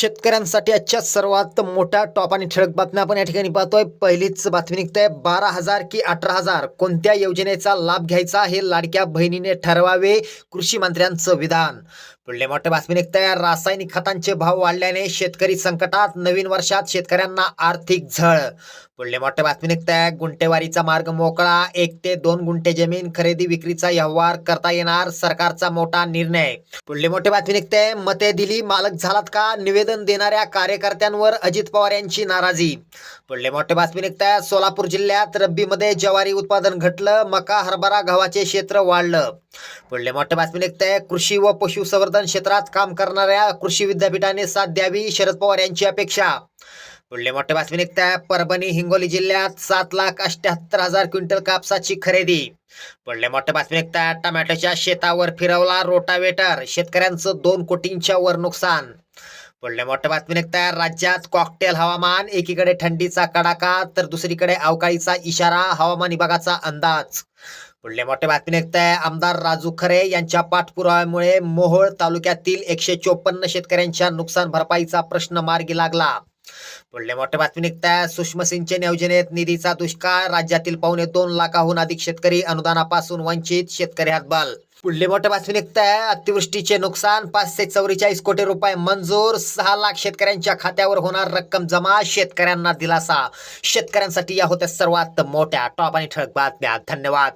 शेतकऱ्यांसाठी आजच्या सर्वात मोठ्या टॉप आणि ठळक बातम्या आपण या ठिकाणी पाहतोय. पहिलीच बातमी निघते. बारा हजार की अठरा हजार कोणत्या योजनेचा लाभ घ्यायचा हे लाडक्या बहिणीने ठरवावे. कृषी मंत्र्यांचं विधान. पुढले मोठे बातमी निघते रासायनिक खतांचे भाव वाढल्याने शेतकरी संकटात. नवीन वर्षात शेतकऱ्यांना आर्थिक झळ. पुढले मोठे बातमी निघते गुंटेवारीचा मार्ग मोकळा. एक ते दोन गुंठे जमीन खरेदी विक्रीचा व्यवहार करता येणार सरकारचा मोठा निर्णय. पुढले मोठे बातमी निघते मते दिली मालक झालात का? निवेदन देणाऱ्या कार्यकर्त्यांवर अजित पवार यांची नाराजी. पुढले मोठे बातमी निघते सोलापूर जिल्ह्यात रब्बीमध्ये ज्वारी उत्पादन घटलं. मका हरभरा गव्हाचे क्षेत्र वाढलं. पुढले मोठे बातमी निघते कृषी व पशुसंवर्धन क्षेत्रात काम करणाऱ्या कृषी विद्यापीठाने साथ द्यावी शरद पवार यांची अपेक्षा. पुढले मोठे बातमी निघते परभणी हिंगोली जिल्ह्यात सात लाख अठ्याहत्तर हजार क्विंटल कापसाची खरेदी. पुढले मोठे बातमी निघत आहे टमॅटोच्या शेतावर फिरवला रोटावेटर शेतकऱ्यांचं दोन कोटींच्या वर नुकसान. पुढले मोठे बातमी निघतात राज्यात कॉकटेल हवामान एकीकडे थंडीचा कडाका तर दुसरीकडे अवकाळीचा इशारा हवामान विभागाचा अंदाज. पुढले मोठे बातमी निघताय आमदार राजू खरे यांच्या पाठपुराव्यामुळे मोहोळ तालुक्यातील एकशे चोपन्न शेतकऱ्यांच्या नुकसान भरपाईचा प्रश्न मार्गी लागला. पुढले मोठे बातमी निघताय सूक्ष्म सिंचन योजनेत निधीचा दुष्काळ राज्यातील पावणे दोन लाखाहून अधिक शेतकरी अनुदानापासून वंचित शेतकरी हातबाल. पुढले मोठे बातमी निघताय अतिवृष्टीचे नुकसान पाचशे चौवेचाळीस कोटी रुपये मंजूर सहा लाख शेतकऱ्यांच्या खात्यावर होणार रक्कम जमा शेतकऱ्यांना दिलासा. शेतकऱ्यांसाठी या होत्या सर्वात मोठ्या टॉप आणि ठळक बातम्या. धन्यवाद.